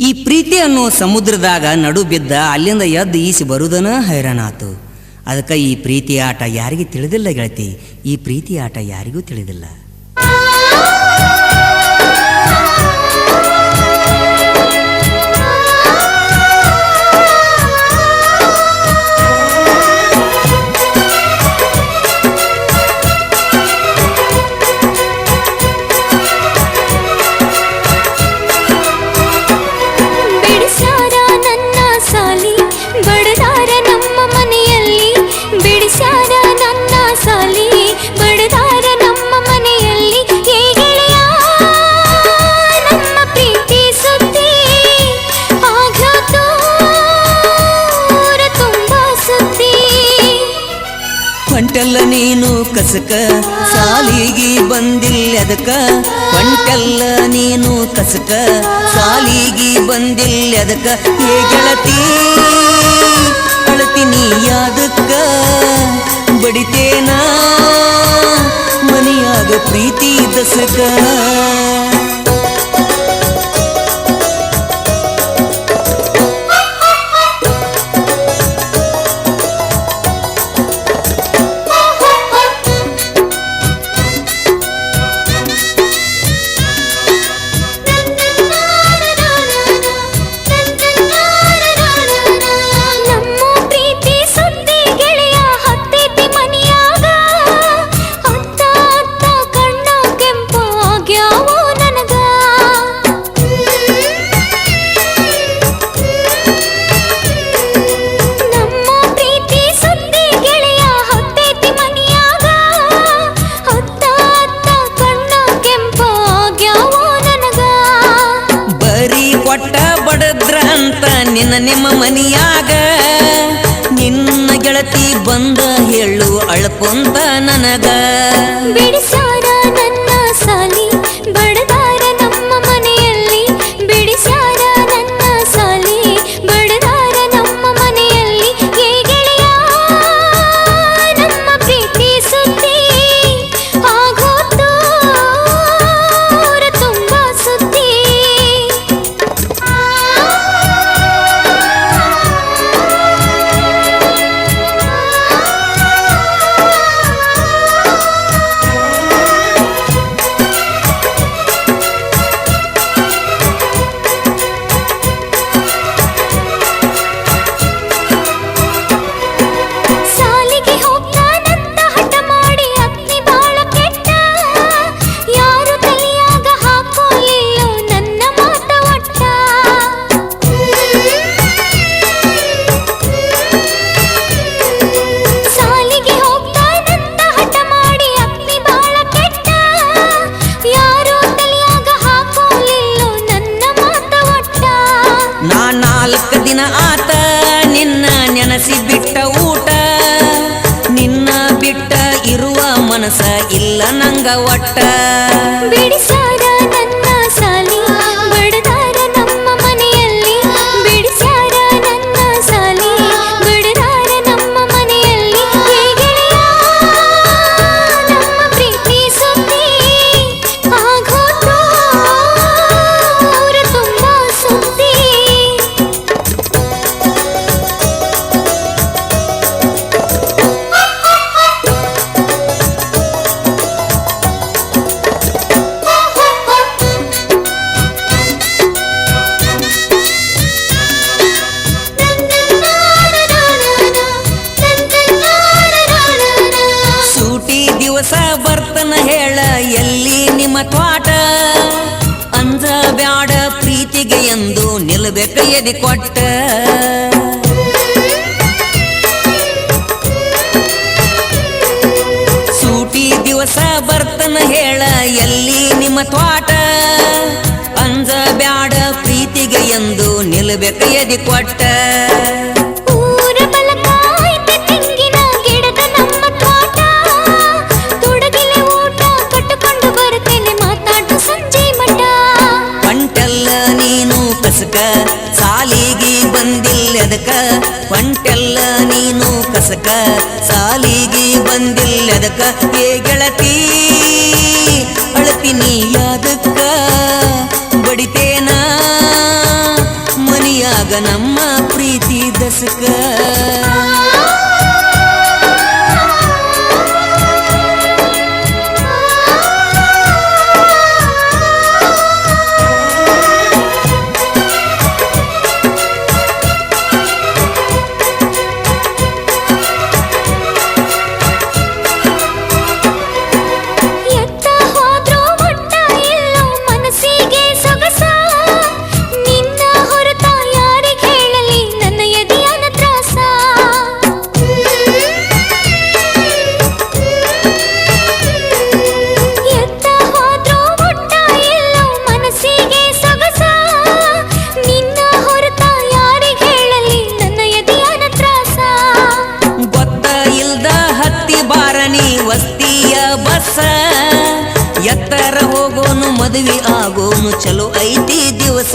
ಈ ಪ್ರೀತಿ ಅನ್ನೋ ಸಮುದ್ರದಾಗ ನಡು ಬಿದ್ದ ಅಲ್ಲಿಂದ ಎದ್ದು ಈಸಿ ಬರುವುದನ ಹೈರಾಣಾತು. ಅದಕ್ಕೆ ಈ ಪ್ರೀತಿ ಆಟ ಯಾರಿಗೂ ತಿಳಿದಿಲ್ಲ ಗೆಳತಿ? ಈ ಪ್ರೀತಿ ಆಟ ಯಾರಿಗೂ ತಿಳಿದಿಲ್ಲ. ಹೊಂಟೆಲ್ಲ ನೀನು ಕಸಕ, ಸಾಲಿಗೆ ಬಂದಿಲ್ಲ ಅದಕ್ಕ. ಹೊಂಟೆಲ್ಲ ನೀನು ಕಸಕ, ಸಾಲಿಗೆ ಬಂದಿಲ್ಲ ಅದಕ್ಕ. ಏ ಗೆಳತಿ ಅಳತೀನಿ ಯಾದಕ್ಕ ಬಡಿತೇನಾ? ಮನೆಯಾಗ ಪ್ರೀತಿ ದಸಕ. ಅಂತ ನಿನ್ನ ನಿಮ್ಮ ಮನಿಯಾಗ. ನಿನ್ನ ಗೆಳತಿ ಬಂದ ಹೇಳು ಅಳ್ಕೊಂತ ನನಗ. ಮನಸ ಇಲ್ಲ ನಂಗ ಒಟ್ಟ. ಬಿಡಿಸ್ಯಾರ ನಿಮ್ಮ ತ್ವಾಟ ಅಂಜ ಬ್ಯಾಡ ಪ್ರೀತಿಗೆ ಎಂದು ನಿಲ್ಬೇಕು ಎದಿ ಕೊಟ್ಟ. ಸೂಟಿ ದಿವಸ ಬರ್ತನ ಹೇಳ, ಎಲ್ಲಿ ನಿಮ್ಮ ತ್ವಾಟ ಅಂಜ ಬ್ಯಾಡ ಪ್ರೀತಿಗೆ ಎಂದು ನಿಲ್ಬೇಕು ಎದಿ ಕೊಟ್ಟ. ಸಾಲಿಗೆ ಬಂದಿಲ್ಲದಕ? ಒಂಟೆಲ್ಲ ನೀನು ಕಸಕ? ಸಾಲಿಗೆ ಬಂದಿಲ್ಲದಕ? ಏ ಗೆಳತಿ ಅಳತೀನಿ ಯಾದಕ್ಕ? ಬಡಿತೇನಾ? ಮನಿಯಾಗ ನಮ್ಮ ಮದುವೆ ಆಗೋನು ಚಲೋ ಐತಿ ದಿವಸ